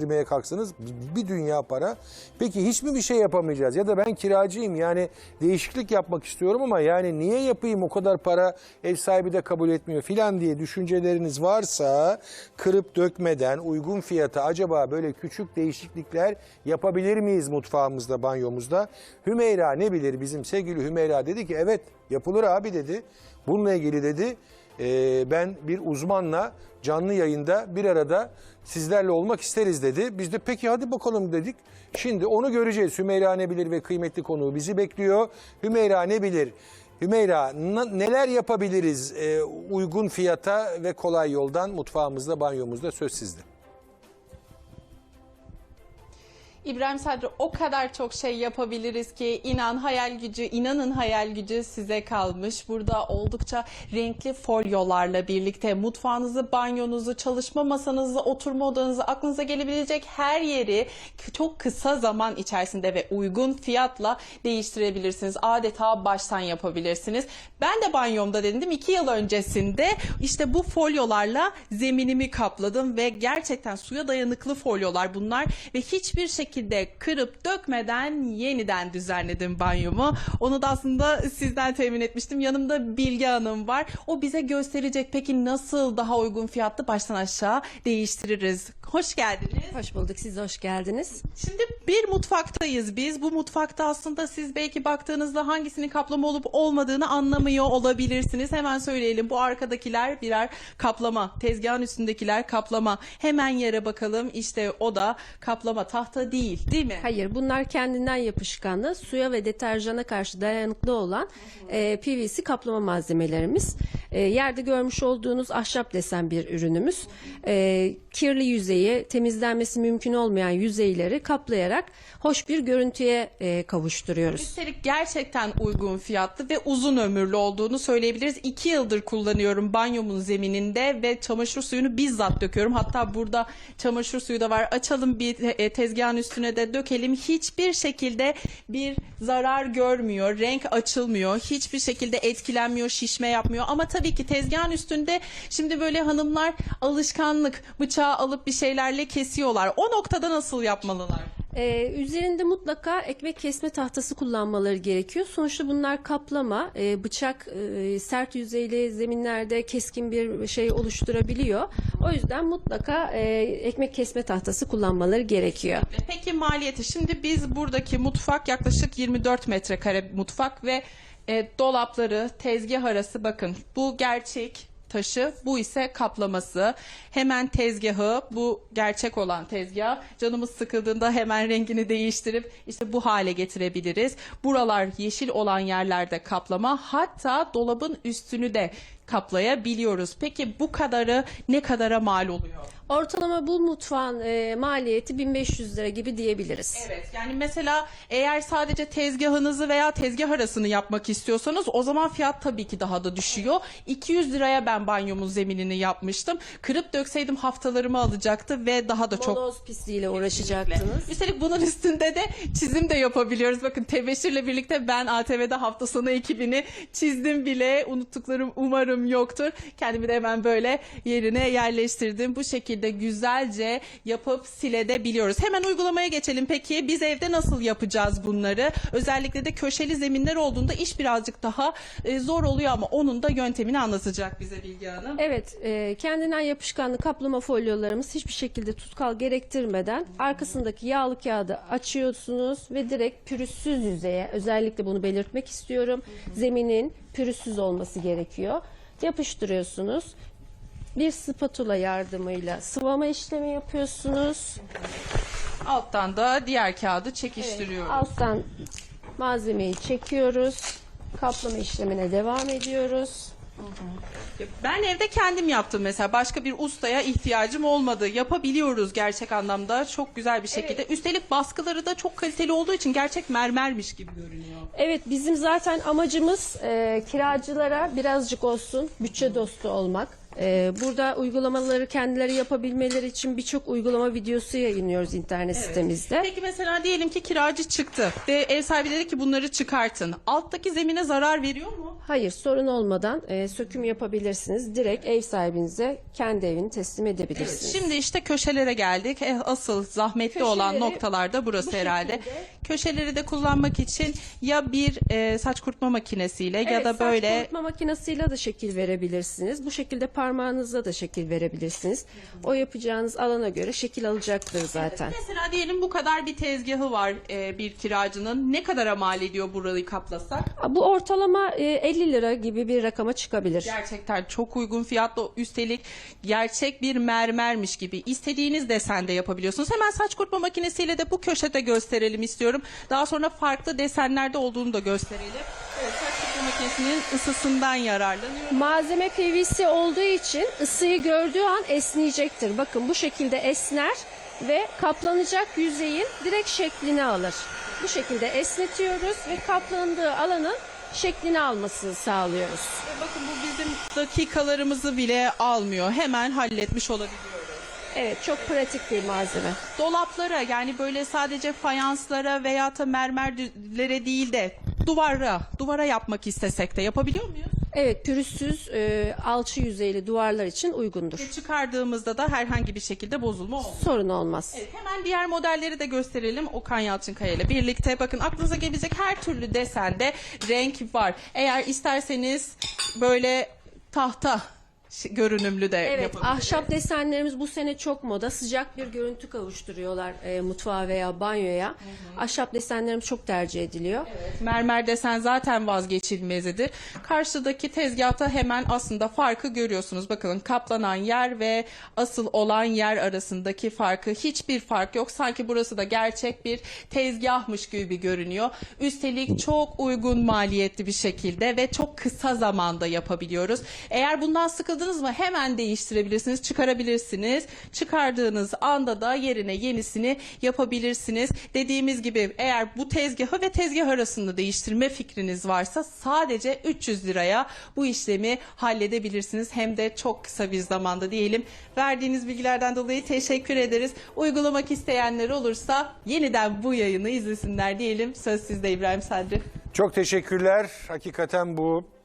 vermeye kalksanız bir dünya para. Peki hiç mi bir şey yapamayacağız? Ya da ben kiracıyım yani değişiklik yapmak istiyorum ama yani niye yapayım o kadar para ev sahibi de kabul etmiyor filan diye düşünceleriniz varsa kırıp dökmeden uygun fiyata acaba böyle küçük değişiklikler yapabilir miyiz mutfağımızda, banyomuzda? Hümeyra ne bilir bizim sevgili Hümeyra dedi ki evet yapılır abi dedi. Bununla ilgili dedi ee, ben bir uzmanla canlı yayında bir arada sizlerle olmak isteriz dedi. Biz de peki hadi bakalım dedik. Şimdi onu göreceğiz. Hümeyra ne bilir ve kıymetli konuğu bizi bekliyor. Hümeyra ne bilir? Hümeyra neler yapabiliriz e, uygun fiyata ve kolay yoldan mutfağımızda, banyomuzda söz sizde. İbrahim Sadri o kadar çok şey yapabiliriz ki inan hayal gücü, inanın hayal gücü size kalmış. Burada oldukça renkli folyolarla birlikte mutfağınızı, banyonuzu, çalışma masanızı, oturma odanızı, aklınıza gelebilecek her yeri çok kısa zaman içerisinde ve uygun fiyatla değiştirebilirsiniz. Adeta baştan yapabilirsiniz. Ben de banyomda dedim iki yıl öncesinde işte bu folyolarla zeminimi kapladım ve gerçekten suya dayanıklı folyolar bunlar ve hiçbir şekilde kırıp dökmeden yeniden düzenledim banyomu. Onu da aslında sizden temin etmiştim. Yanımda Bilge Hanım var. O bize gösterecek peki nasıl daha uygun fiyatlı baştan aşağı değiştiririz. Hoş geldiniz. Hoş bulduk. Siz de hoş geldiniz. Şimdi bir mutfaktayız biz. Bu mutfakta aslında siz belki baktığınızda hangisinin kaplama olup olmadığını anlamıyor olabilirsiniz. Hemen söyleyelim. Bu arkadakiler birer kaplama. Tezgahın üstündekiler kaplama. Hemen yere bakalım. İşte o da kaplama. Tahta değil, değil mi? Hayır, bunlar kendinden yapışkanlı, suya ve deterjana karşı dayanıklı olan e, PVC kaplama malzemelerimiz. E, yerde görmüş olduğunuz ahşap desen bir ürünümüz. E, kirli yüzeyi, temizlenmesi mümkün olmayan yüzeyleri kaplayarak hoş bir görüntüye e, kavuşturuyoruz. Üstelik gerçekten uygun fiyatlı ve uzun ömürlü olduğunu söyleyebiliriz. İki yıldır kullanıyorum banyomun zemininde ve çamaşır suyunu bizzat döküyorum. Hatta burada çamaşır suyu da var. Açalım bir e, tezgahın üstüne de dökelim. Hiçbir şekilde bir zarar görmüyor. Renk açılmıyor. Hiçbir şekilde etkilenmiyor, şişme yapmıyor. Ama tabii ki tezgahın üstünde şimdi böyle hanımlar alışkanlık bıçağı alıp bir şeylerle kesiyorlar. O noktada nasıl yapmalılar? Ee, üzerinde mutlaka ekmek kesme tahtası kullanmaları gerekiyor. Sonuçta bunlar kaplama, e, bıçak e, sert yüzeyli zeminlerde keskin bir şey oluşturabiliyor. O yüzden mutlaka e, ekmek kesme tahtası kullanmaları gerekiyor. Peki maliyeti? Şimdi biz buradaki mutfak yaklaşık 24 metrekare mutfak ve e, dolapları, tezgah arası bakın bu gerçek taşı, bu ise kaplaması. Hemen tezgahı, bu gerçek olan tezgah. Canımız sıkıldığında hemen rengini değiştirip işte bu hale getirebiliriz. Buralar yeşil olan yerlerde kaplama, hatta dolabın üstünü de kaplayabiliyoruz. Peki bu kadarı ne kadara mal oluyor? Ortalama bu mutfağın e, maliyeti 1500 lira gibi diyebiliriz. Evet yani mesela eğer sadece tezgahınızı veya tezgah arasını yapmak istiyorsanız o zaman fiyat tabii ki daha da düşüyor. 200 liraya ben banyomun zeminini yapmıştım. Kırıp dökseydim haftalarımı alacaktı ve daha da çok Moloz pisliğiyle uğraşacaktınız. Üstelik bunun üstünde de çizim de yapabiliyoruz. Bakın tebeşirle birlikte ben ATV'de hafta sonu ekibini çizdim bile. Unuttuklarım umarım yoktur. Kendimi de hemen böyle yerine yerleştirdim. Bu şekilde güzelce yapıp silebiliyoruz. Hemen uygulamaya geçelim peki. Biz evde nasıl yapacağız bunları? Özellikle de köşeli zeminler olduğunda iş birazcık daha e, zor oluyor ama onun da yöntemini anlatacak bize Bilge Hanım. Evet, e, kendinden yapışkanlı kaplama folyolarımız hiçbir şekilde tutkal gerektirmeden arkasındaki yağlı kağıdı açıyorsunuz ve direkt pürüzsüz yüzeye, özellikle bunu belirtmek istiyorum, zeminin pürüzsüz olması gerekiyor. Yapıştırıyorsunuz. Bir spatula yardımıyla sıvama işlemi yapıyorsunuz. Alttan da diğer kağıdı çekiştiriyoruz. Alttan malzemeyi çekiyoruz. Kaplama işlemine devam ediyoruz. Ben evde kendim yaptım mesela. Başka bir ustaya ihtiyacım olmadı. Yapabiliyoruz gerçek anlamda. Çok güzel bir şekilde. Üstelik baskıları da çok kaliteli olduğu için gerçek mermermiş gibi görünüyor. Evet bizim zaten amacımız e, kiracılara birazcık olsun bütçe dostu olmak. Ee, burada uygulamaları kendileri yapabilmeleri için birçok uygulama videosu yayınlıyoruz internet sitemizde. Peki mesela diyelim ki kiracı çıktı ve ev sahibi dedi ki bunları çıkartın. Alttaki zemine zarar veriyor mu? Hayır sorun olmadan e, söküm yapabilirsiniz. Direkt ev sahibinize kendi evini teslim edebilirsiniz. Şimdi işte köşelere geldik. Eh, Asıl zahmetli olan Köşeleri noktalarda burası bu herhalde. şekilde. Köşeleri de kullanmak için ya bir e, saç kurutma makinesiyle ya Evet, da saç böyle kurutma makinesiyle de şekil verebilirsiniz. Bu şekilde parmağınızla da şekil verebilirsiniz. O yapacağınız alana göre şekil alacaktır zaten. Mesela diyelim bu kadar bir tezgahı var e, bir kiracının. Ne kadara mal ediyor burayı kaplasak? Bu ortalama e, 50 lira gibi bir rakama çıkabilir. Gerçekten çok uygun fiyatlı üstelik gerçek bir mermermiş gibi istediğiniz desende yapabiliyorsunuz. Hemen saç kurutma makinesiyle de bu köşede gösterelim istiyorum. Daha sonra farklı desenlerde olduğunu da gösterelim. Evet, saç kurutma makinesinin ısısından yararlanıyor. Malzeme PVC olduğu için ısıyı gördüğü an esneyecektir. Bakın bu şekilde esner ve kaplanacak yüzeyin direkt şeklini alır. Bu şekilde esnetiyoruz ve kaplandığı alanın şeklini almasını sağlıyoruz. Bakın bu bizim dakikalarımızı bile almıyor. Hemen halletmiş olabiliyoruz. Evet çok pratik bir malzeme. Dolaplara yani böyle sadece fayanslara veya da mermerlere değil de duvara, duvara yapmak istesek de yapabiliyor muyuz? Evet pürüzsüz e, alçı yüzeyli duvarlar için uygundur. Ve çıkardığımızda da herhangi bir şekilde bozulma olmuyor. Sorun olmaz. Evet, hemen diğer modelleri de gösterelim Okan Yalçınkaya ile birlikte. Bakın aklınıza gelebilecek her türlü desende renk var. Eğer isterseniz böyle tahta görünümlü de Evet, yapabiliriz. ahşap desenlerimiz bu sene çok moda. Sıcak bir görüntü kavuşturuyorlar e, mutfağa veya banyoya. Ahşap desenlerimiz çok tercih ediliyor. Mermer desen zaten vazgeçilmezidir. Karşıdaki tezgahta hemen aslında farkı görüyorsunuz. Bakın kaplanan yer ve asıl olan yer arasındaki farkı hiçbir fark yok. Sanki burası da gerçek bir tezgahmış gibi görünüyor. Üstelik çok uygun maliyetli bir şekilde ve çok kısa zamanda yapabiliyoruz. Eğer bundan sıkıldınız mı hemen değiştirebilirsiniz, çıkarabilirsiniz. Çıkardığınız anda da yerine yenisini yapabilirsiniz. Dediğimiz gibi eğer bu tezgahı ve tezgah arasında değiştirme fikriniz varsa sadece 300 liraya bu işlemi halledebilirsiniz. Hem de çok kısa bir zamanda diyelim. Verdiğiniz bilgilerden dolayı teşekkür ederiz. Uygulamak isteyenler olursa yeniden bu yayını izlesinler diyelim. Söz sizde İbrahim Sadri. Çok teşekkürler. Hakikaten bu